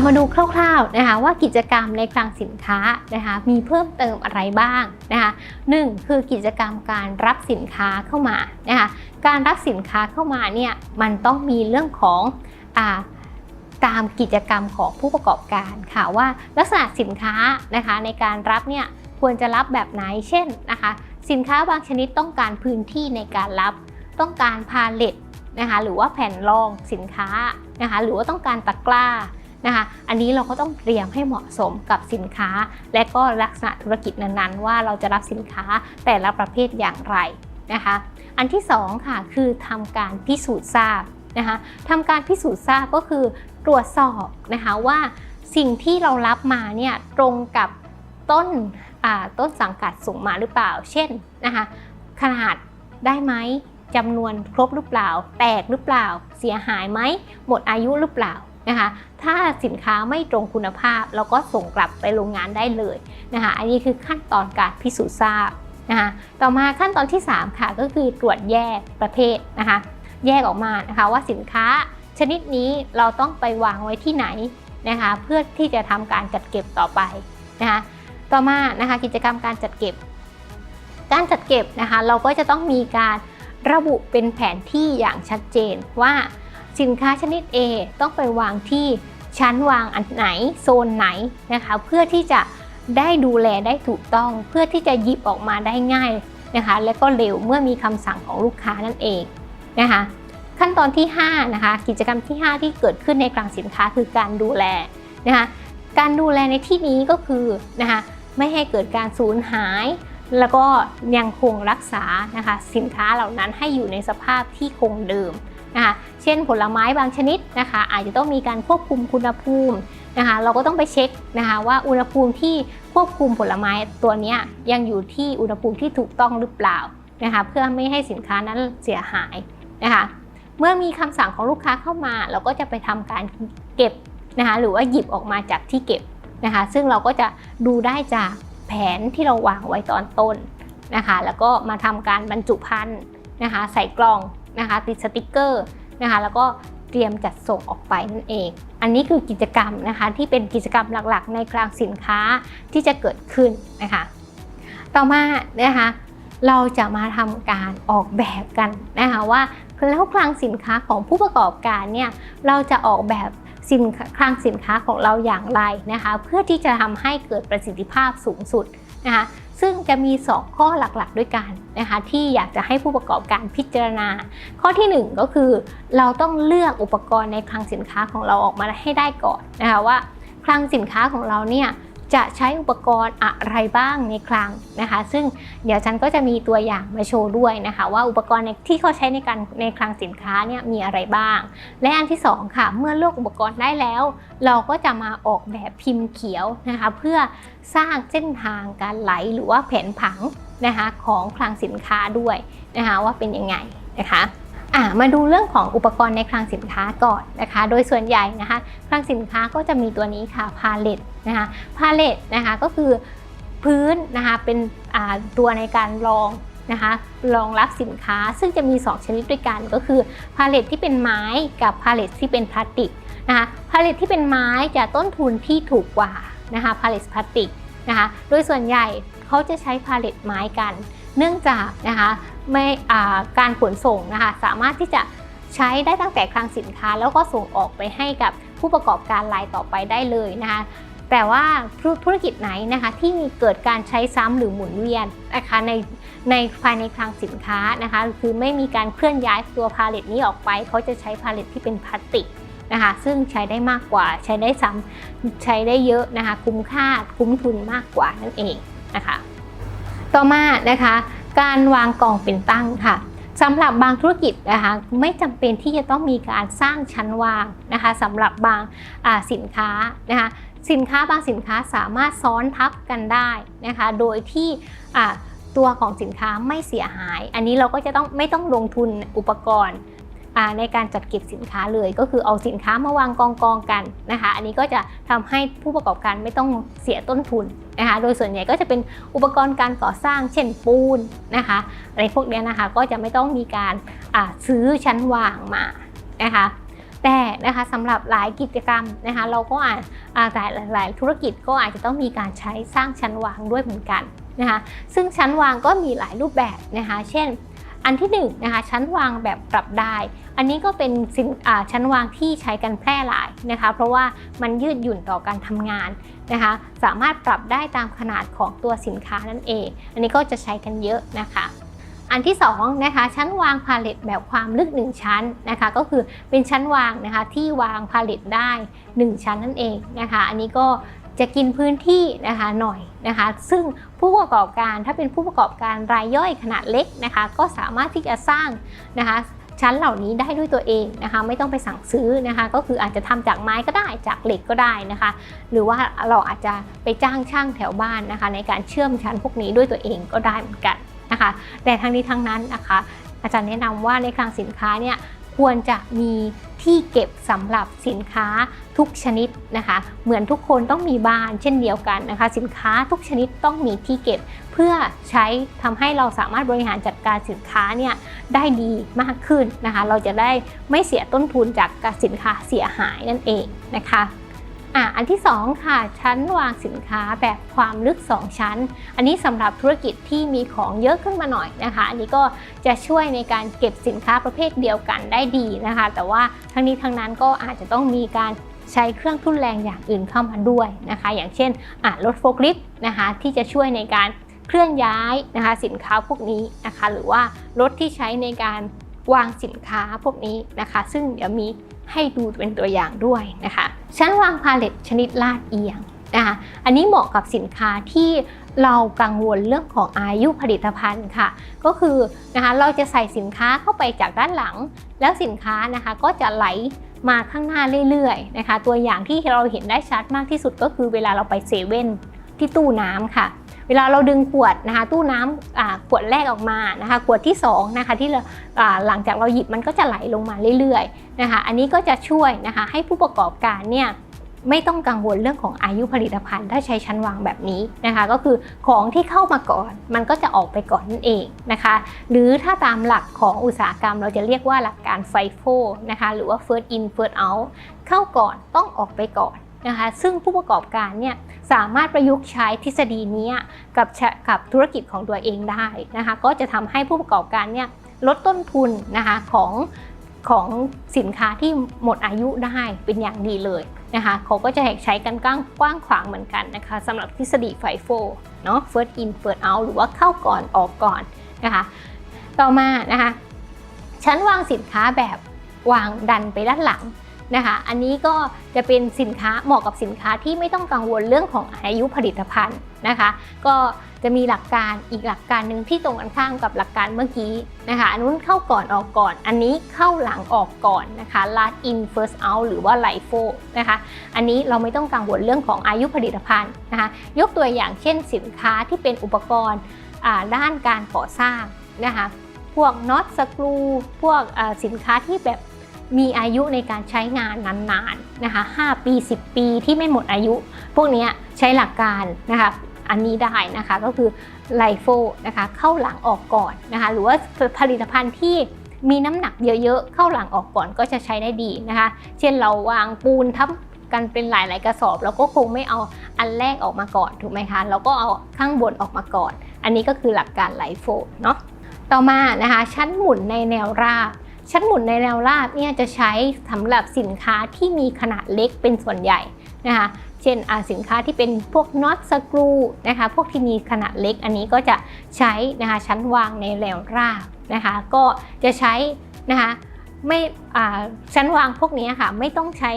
ามาดูคร่าวๆนะคะว่ากิจกรรมในคลังสินค้านะคะมีเพิ่มเติมอะไรบ้างนะคะหนึ่งคือกิจกรรมการรับสินค้าเข้ามานะคะการรับสินค้าเข้ามาเนี่ยมันต้องมีเรื่องของอ่าตามกิจกรรมของผู้ประกอบการค่ะว่าลักษณะสินค้านะคะในการรับเนี่ยควรจะรับแบบไหนเช่นนะคะสินค้าบางชนิดต้องการพื้นที่ในการรับ ต้องการพาเลตนะคะหรือว่าแผ่นรองสินค้านะคะหรือว่าต้องการตะกร้า นะคะ อันนี้เราก็ต้องเตรียมให้เหมาะสมกับสินค้า และก็ลักษณะธุรกิจนั้นๆ ว่าเราจะรับสินค้าแต่ละประเภทอย่างไรนะคะ อันที่2ค่ะคือทำการพิสูจน์ทราบนะคะทำการพิสูจน์ทราบก็คือตรวจสอบนะคะว่าสิ่งที่เรารับมาเนี่ยตรงกับต้นต้นสังกัดส่งมาหรือเปล่า เช่นนะคะขนาดได้ไหมจำนวนครบหรือเปล่า แตกหรือเปล่า เสียหายไหมหมดอายุหรือเปล่า นะคะ ถ้าสินค้าไม่ตรงคุณภาพ เราก็ส่งกลับไปโรงงานได้เลยนะคะ อันนี้คือขั้นตอนการพิสูจน์ทราบนะคะ ต่อมาขั้นตอนที่ 3 ค่ะ ก็คือตรวจแยกประเภทนะคะ แยกออกมานะคะว่าสินค้าชนิดนี้เราต้องไปวางไว้ที่ไหนนะคะ เพื่อที่จะทำการจัดเก็บต่อไปนะคะ ต่อมานะคะกิจกรรมการจัดเก็บ การจัดเก็บนะคะ เราก็จะต้องมีการระบุเป็นแผนที่อย่างชัดเจนว่า สินค้าชนิด A ต้องไปวางที่ชั้นวางอันไหนโซนไหนนะคะเพื่อที่จะได้ดูแลได้ถูกต้อง เพื่อที่จะหยิบออกมาได้ง่ายนะคะและก็เร็วเมื่อมีคำสั่งของลูกค้านั่นเองนะคะขั้นตอนที่5นะคะกิจกรรมที่ 5 ที่เกิดขึ้นในคลังสินค้าคือการดูแลนะคะการดูแลในที่นี้ก็คือนะคะไม่ให้เกิดการสูญหาย แล้วก็ยังคงรักษานะคะสินค้าเหล่านั้นให้อยู่ในสภาพที่คงเดิม นะคะเช่นผลไม้บางชนิดนะคะอาจจะต้องมีการควบคุมคุณภูมินะคะเราก็ต้องไปเช็คนะคะว่าอุณหภูมิที่ควบคุมผลไม้ตัวนี้ยังอยู่ที่อุณหภูมิที่ถูกต้องหรือเปล่านะคะเพื่อไม่ให้สินค้านั้นเสียหายนะคะเมื่อมีคำสั่งของลูกค้าเข้ามา เราก็จะไปทำการเก็บนะคะหรือว่าหยิบออกมาจากที่เก็บนะคะซึ่งเราก็จะดูได้จากแผนที่เราวางไว้ตอนต้นนะคะแล้วก็มาทำการบรรจุภัณฑ์นะคะใส่กล่อง นะคะ ติดสติกเกอร์นะคะ แล้วก็เตรียมจัดส่งออกไปนั่นเอง อันนี้คือกิจกรรมนะคะ ที่เป็นกิจกรรมหลักๆ ในคลังสินค้าที่จะเกิดขึ้นนะคะ ต่อมานะคะเราจะมาทำการออกแบบกันนะคะว่าแล้วคลังสินค้าของผู้ประกอบการเนี่ยเราจะออกแบบสินคลังสินค้าของเราอย่างไรนะคะ เพื่อที่จะทำให้เกิดประสิทธิภาพสูงสุด นะคะซึ่งจะมี 2 ข้อหลักๆ ด้วยกันนะคะที่อยากจะให้ผู้ประกอบการพิจารณา ข้อที่ 1 ก็คือเราต้องเลือกอุปกรณ์ในคลังสินค้าของเราออกมาให้ได้ก่อนนะคะว่าคลังสินค้าของเราเนี่ย จะใช้อุปกรณ์อะไรบ้างในคลังนะคะ ซึ่งเดี๋ยวฉันก็จะมีตัวอย่างมาโชว์ด้วยนะคะ ว่าอุปกรณ์ที่เขาใช้ในการในคลังสินค้าเนี่ยมีอะไรบ้าง และอันที่ 2 ค่ะ เมื่อเลือกอุปกรณ์ได้แล้ว เราก็จะมาออกแบบพิมพ์เขียวนะคะ เพื่อสร้างเส้นทางการไหลหรือว่าแผนผังนะคะของคลังสินค้าด้วยนะคะว่าเป็นยังไงนะคะ มาดูเรื่องของอุปกรณ์ในคลังสินค้าก่อนนะคะ โดยส่วนใหญ่นะคะ คลังสินค้าก็จะมีตัวนี้ค่ะพาเลตนะคะพาเลตนะคะก็คือพื้นนะคะเป็นตัวในการรองนะคะรองรับสินค้าซึ่งจะมี 2 ชนิดด้วยกันก็คือพาเลตที่เป็นไม้กับพาเลตที่เป็นพลาสติกนะคะพาเลตที่เป็นไม้จะต้นทุนที่ถูกกว่านะคะพาเลตพลาสติกนะคะโดยส่วนใหญ่เขาจะใช้พาเลตไม้กัน เนื่องจากนะคะไม่การขนส่งนะคะสามารถที่จะใช้ได้ตั้งแต่คลังสินค้า แล้วก็ส่งออกไปให้กับผู้ประกอบการรายต่อไปได้เลยนะคะแต่ว่าธุรกิจไหนนะคะที่มีเกิดการใช้ซ้ำหรือหมุนเวียนนะคะในในภายในคลังสินค้านะคะคือไม่มีการเคลื่อนย้ายตัวพาเลตนี้ออกไป เขาจะใช้พาเลตที่เป็นพลาสติกนะคะซึ่งใช้ได้มากกว่าใช้ได้ซ้ำใช้ได้เยอะนะคะคุ้มค่าคุ้มทุนมากกว่านั่นเองนะคะ ต่อมานะคะ การวางกล่องเป็นตั้งค่ะสำหรับบางธุรกิจนะคะไม่จำเป็นที่จะต้องมีการสร้างชั้นวางนะคะสำหรับบางสินค้านะคะสินค้าบางสินค้าสามารถซ้อนทับกันได้นะคะโดยที่ตัวของสินค้าไม่เสียหาย อันนี้เราก็จะต้องไม่ต้องลงทุนอุปกรณ์ ในการจัดเก็บสินค้าเลย ก็คือเอาสินค้ามาวางกองกองกันนะคะ อันนี้ก็จะทำให้ผู้ประกอบการไม่ต้องเสียต้นทุนนะคะ โดยส่วนใหญ่ก็จะเป็นอุปกรณ์การก่อสร้างเช่นปูนนะคะอะไรพวกนี้นะคะก็จะไม่ต้องมีการซื้อชั้นวางมานะคะแต่นะคะสำหรับหลายกิจกรรมนะคะเราก็อาจอ่าแต่หลายธุรกิจก็อาจจะต้องมีการใช้สร้างชั้นวางด้วยเหมือนกันนะคะซึ่งชั้นวางก็มีหลายรูปแบบนะคะ เช่น อันที่1นงนะคะชั้นวางแบบปรับได้ อันนี้ก็เป็นชั้นวางที่ใช้กันแพร่หลายนะคะ เพราะว่ามันยืดหยุ่นต่อการทำงานนะคะ สามารถปรับได้ตามขนาดของตัวสินค้านั่นเอง อันนี้ก็จะใช้กันเยอะนะคะอันที่2นะคะชั้นวางพาเลตแบบความลึก 1 ชั้นนะคะก็คือเป็นชั้นวางนะคะที่วางพาเลตได้ 1 ชั้นนั่นเองนะคะ อันนี้ก็ จะกินพื้นที่นะคะหน่อยนะคะ ซึ่งผู้ประกอบการถ้าเป็นผู้ประกอบการรายย่อยขนาดเล็กนะคะ ก็สามารถที่จะสร้างนะคะชั้นเหล่านี้ได้ด้วยตัวเองนะคะไม่ต้องไปสั่งซื้อนะคะ ก็คืออาจจะทำจากไม้ก็ได้จากเหล็กก็ได้นะคะ หรือว่าเราอาจจะไปจ้างช่างแถวบ้านนะคะ ในการเชื่อมชั้นพวกนี้ด้วยตัวเองก็ได้เหมือนกันนะคะ แต่ทั้งนี้ทั้งนั้นนะคะ อาจารย์แนะนำว่าในคลังสินค้าเนี่ย ควรจะมีที่เก็บสำหรับสินค้าทุกชนิดนะคะ เหมือนทุกคนต้องมีบ้านเช่นเดียวกันนะคะ สินค้าทุกชนิดต้องมีที่เก็บ เพื่อใช้ทำให้เราสามารถบริหารจัดการสินค้าเนี่ยได้ดีมากขึ้นนะคะ เราจะได้ไม่เสียต้นทุนจากสินค้าเสียหายนั่นเองนะคะ อะอันที่ 2 ค่ะ ชั้นวางสินค้าแบบความลึก 2 ชั้น อันนี้สำหรับธุรกิจที่มีของเยอะขึ้นมาหน่อยนะคะ อันนี้ก็จะช่วยในการเก็บสินค้าประเภทเดียวกันได้ดีนะคะ แต่ว่าทั้งนี้ทั้งนั้นก็อาจจะต้องมีการใช้เครื่องทุ่นแรงอย่างอื่นเข้ามาด้วยนะคะ อย่างเช่นอะรถโฟล์คลิฟต์นะคะที่จะช่วยในการเคลื่อนย้ายนะคะสินค้าพวกนี้นะคะ หรือว่ารถที่ใช้ในการวางสินค้าพวกนี้นะคะ ซึ่งเดี๋ยวมีให้ดูเป็นตัวอย่างด้วยนะคะ ชั้นวางพาเลตชนิดลาดเอียงนะคะอันนี้เหมาะกับสินค้าที่เรากังวลเรื่องของอายุผลิตภัณฑ์ค่ะ ก็คือนะคะเราจะใส่สินค้าเข้าไปจากด้านหลัง แล้วสินค้านะคะก็จะไหลมาข้างหน้าเรื่อยๆนะคะ ตัวอย่างที่เราเห็นได้ชัดมากที่สุดก็คือเวลาเราไปเซเว่นที่ตู้น้ำค่ะ เวลาเราดึงขวดนะคะตู้น้ำขวดแรกออกมานะคะขวดที่สองนะคะที่เราหลังจากเราหยิบมันก็จะไหลลงมาเรื่อยๆนะคะอันนี้ก็จะช่วยนะคะให้ผู้ประกอบการเนี่ยไม่ต้องกังวลเรื่องของอายุผลิตภัณฑ์ ถ้าใช้ชั้นวางแบบนี้นะคะ ก็คือของที่เข้ามาก่อน มันก็จะออกไปก่อนนั่นเองนะคะ หรือถ้าตามหลักของอุตสาหกรรม เราจะเรียกว่าหลักการไฟโฟนะคะหรือว่า first in first out เข้าก่อนต้องออกไปก่อน นะคะซึ่งผู้ประกอบการเนี่ยสามารถประยุกต์ใช้ทฤษฎีนี้กับกับธุรกิจของตัวเองได้นะคะก็จะทำให้ผู้ประกอบการเนี่ยลดต้นทุนนะคะของของสินค้าที่หมดอายุได้เป็นอย่างดีเลยนะคะเขาก็จะใช้กันกว้างกว้างขวางเหมือนกันนะคะสำหรับทฤษฎีไฟโฟเนาะ first in first out หรือว่าเข้าก่อนออกก่อนนะคะต่อมานะคะชั้นวางสินค้าแบบวางดันไปด้านหลัง นะคะ อันนี้ก็จะเป็นสินค้าเหมาะกับสินค้าที่ไม่ต้องกังวลเรื่องของอายุผลิตภัณฑ์นะคะ ก็จะมีหลักการอีกหลักการหนึ่งที่ตรงกันข้ามกับหลักการเมื่อกี้นะคะ อันนู้นเข้าก่อนออกก่อน อันนี้เข้าหลังออกก่อนนะคะ last in first out หรือว่า LIFO นะคะ อันนี้เราไม่ต้องกังวลเรื่องของอายุผลิตภัณฑ์นะคะ ยกตัวอย่างเช่นสินค้าที่เป็นอุปกรณ์ด้านการก่อสร้างนะคะ พวกน็อตสกรู พวกสินค้าที่แบบ มีอายุในการใช้งานนานๆนะคะ5ปี 10 ปีที่ไม่หมดอายุ พวกนี้ใช้หลักการนะคะอันนี้ได้นะคะก็คือไลโฟนะคะเข้าหลังออกก่อนนะคะหรือว่าผลิตภัณฑ์ที่มีน้ำหนักเยอะๆ เข้าหลังออกก่อนก็จะใช้ได้ดีนะคะ เช่นเราวางปูนทับกันเป็นหลายๆกระสอบ เราก็คงไม่เอาอันแรกออกมาก่อนถูกไหมคะเราก็เอาข้างบนออกมาก่อน อันนี้ก็คือหลักการไลโฟเนาะต่อมานะคะชั้นหมุนในแนวราบ ชั้นหมุนในแนวราบเนี่ยจะใช้สำหรับสินค้าที่มีขนาดเล็กเป็นส่วนใหญ่นะคะเช่นสินค้าที่เป็นพวกน็อตสกรูนะคะพวกที่มีขนาดเล็กอันนี้ก็จะใช้นะคะชั้นวางในแนวราบนะคะก็จะใช้นะคะไม่ชั้นวางพวกนี้ค่ะไม่ต้องใช้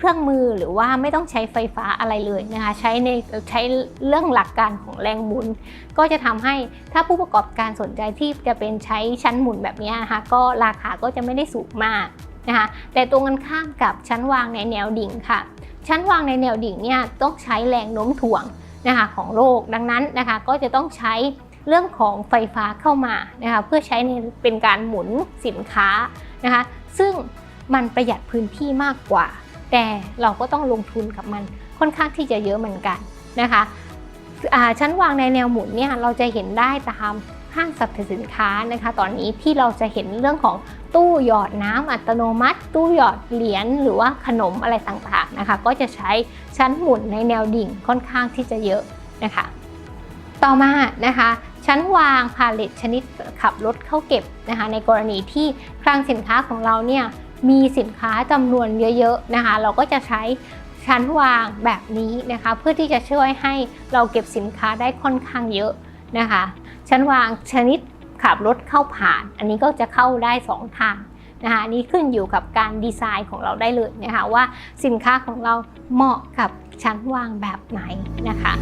เครื่องมือหรือว่าไม่ต้องใช้ไฟฟ้าอะไรเลยนะคะใช้ในใช้เรื่องหลักการของแรงหมุน ก็จะทำให้ถ้าผู้ประกอบการสนใจที่จะเป็นใช้ชั้นหมุนแบบนี้นะคะก็ราคาก็จะไม่ได้สูงมากนะคะแต่ตรงกันข้ามกับชั้นวางในแนวดิ่งค่ะ ชั้นวางในแนวดิ่งเนี่ยต้องใช้แรงโน้มถ่วงนะคะของโลกดังนั้นนะคะก็จะต้องใช้เรื่องของไฟฟ้าเข้ามานะคะเพื่อใช้ในเป็นการหมุนสินค้านะคะซึ่งมันประหยัดพื้นที่มากกว่า แต่เราก็ต้องลงทุนกับมันค่อนข้างที่จะเยอะเหมือนกันนะคะชั้นวางในแนวหมุนเนี่ยเราจะเห็นได้ตามห้างสรรพสินค้านะคะ ตอนนี้ที่เราจะเห็นเรื่องของตู้หยอดน้ำอัตโนมัติ ตู้หยอดเหรียญหรือว่าขนมอะไรต่างๆนะคะ ก็จะใช้ชั้นหมุนในแนวดิ่งค่อนข้างที่จะเยอะนะคะ ต่อมานะคะ ชั้นวางพาเลตชนิดขับรถเข้าเก็บนะคะ ในกรณีที่คลังสินค้าของเราเนี่ย มีสินค้าจำนวนเยอะๆนะคะ เราก็จะใช้ชั้นวางแบบนี้นะคะ เพื่อที่จะช่วยให้เราเก็บสินค้าได้ค่อนข้างเยอะนะคะ ชั้นวางชนิดขับรถเข้าผ่าน อันนี้ก็จะเข้าได้ 2 ทางนะคะนี้ขึ้นอยู่กับการดีไซน์ของเราได้เลยนะคะว่าสินค้าของเราเหมาะกับชั้นวางแบบไหนนะคะ